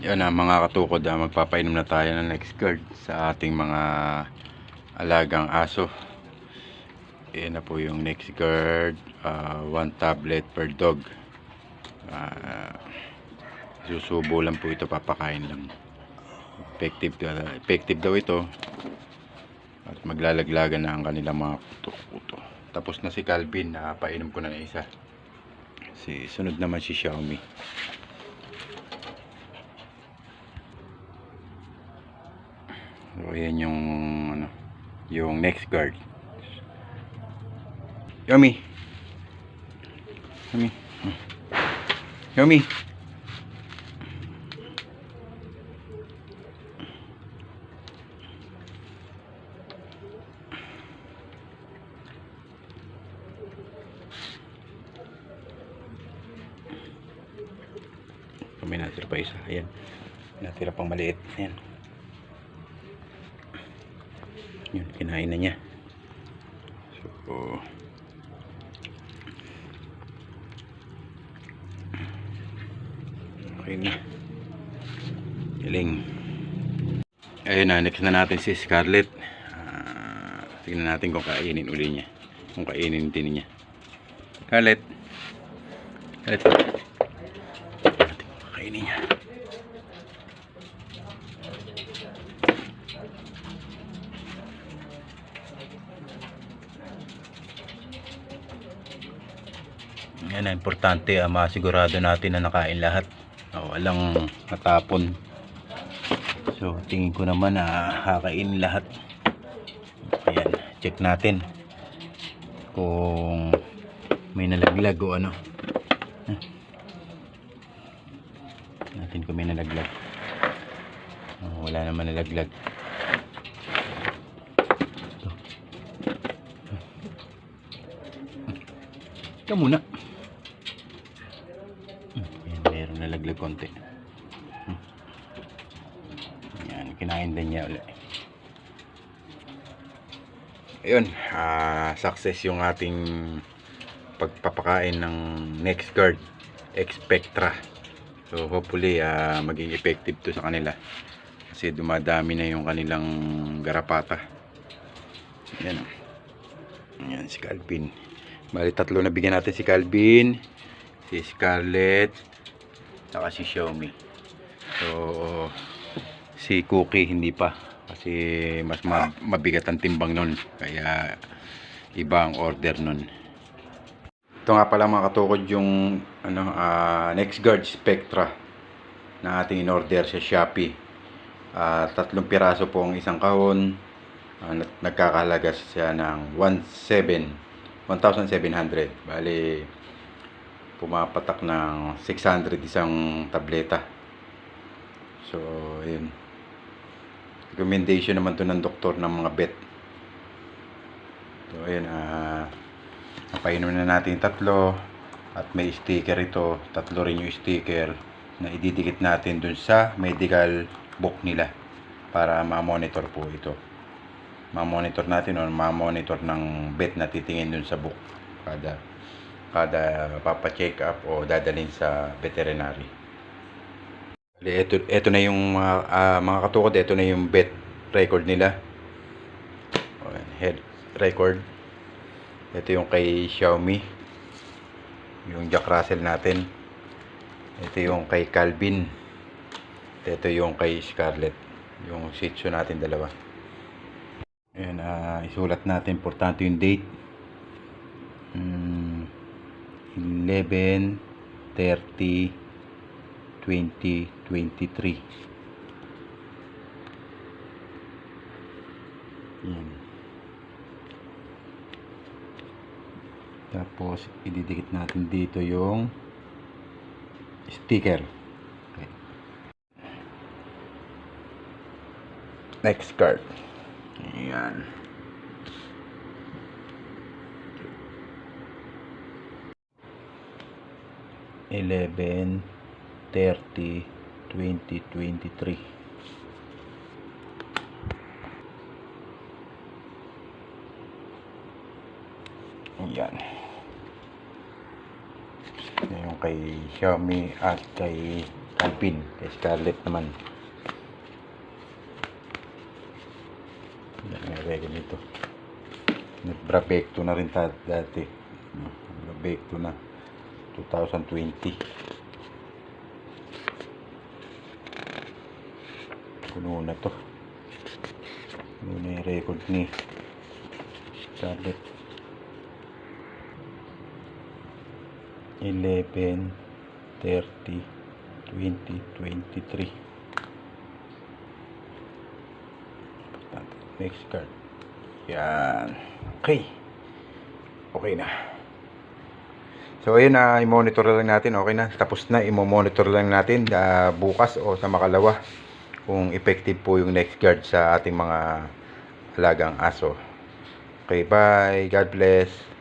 Yan na mga katukod, ah, magpapainom na tayo ng next guard sa ating mga alagang aso. Yan na po yung next guard, ah, one tablet per dog. Ah, susubo lang po ito, papakain lang. Effective, ah, effective daw ito. At maglalaglagan na ang kanilang mga kuto-kuto. Tapos na si Calvin, nakapainom ko na isa. Si, sunod naman si Xiaomi. So, ayan yung ano, yung next guard. Yomi. Hmm. Yomi. May natira pa isa. Ayan. Natira pang maliit. Ayan. Yun, kinain na niya. So, okay na. Galing. Ayun na, next na natin si Scarlett. Ah, tingnan natin kung kainin uli niya. Kung kainin din niya. Scarlett. Scarlett. Kainin niya. Yan ang importante, ah, masigurado natin na nakain lahat. O, walang natapon. So, tingin ko naman na kakain lahat. Ayan, check natin kung may nalaglag o ano. Natin kung may nalaglag. Oh, wala naman nalaglag. Ito muna. Hmm, Ayan, nalaglag konti. Hmm. Ayan, kinain din niya ulit. Ayun, ah, success yung ating pagpapakain ng next guard, Expectra. So hopefully ah, maging effective to sa kanila. Kasi dumadami na yung kanilang garapata. Ayan. oh. Ayan si Calvin. Bali tatlo na bigyan natin si Calvin, si Scarlett, saka si Xiaomi. So si Cookie hindi pa. Kasi mas ma- mabigat ang timbang nun. Kaya iba ang order nun. Ito nga pala mga katukod yung ano, ah, next guard spectra na ating in order sa Shopee. Ah, tatlong piraso po ang isang kahon. Ah, nag- nagkakahalaga siya ng 17 1,700 bali pumapatak ng 600 isang tableta. So yun. Recommendation naman to ng doktor ng mga vet so ayun ah napainom na natin tatlo at may sticker ito. Tatlo rin yung sticker na ididikit natin dun sa medical book nila para ma-monitor po ito. Ma-monitor natin o ma-monitor ng vet na titingin dun sa book kada kada papa-check up o dadalhin sa veterinary ito, ito na yung mga, ah, mga katukod, ito na yung vet record nila. Head record. Ito yung kay Xiaomi. Yung Jack Russell natin. Ito yung kay Calvin. Ito yung kay Scarlett. Yung Shih Tzu natin dalawa. Ayan, ah, isulat natin. Importante yung date. Mm, 11, 30, 2023 yan. Tapos ididikit natin dito yung sticker. Okay. next card. Yan eleven 30 2023 Ayan. Yan yung kay Xiaomi at kay Alpin. Kay Scarlett naman. Yan, may regalo nito. Nagbrabekto na rin dati. Nagbrabekto na. 2020. Kuno na to. Kuno na yung record ni Scarlett. 11 30 2023 next card yan okay okay na so ayun na i-monitor lang natin. Okay na tapos na i-monitor lang natin ah, bukas o sa makalawa kung effective po yung next guard sa ating mga alagang aso. Okay bye. God bless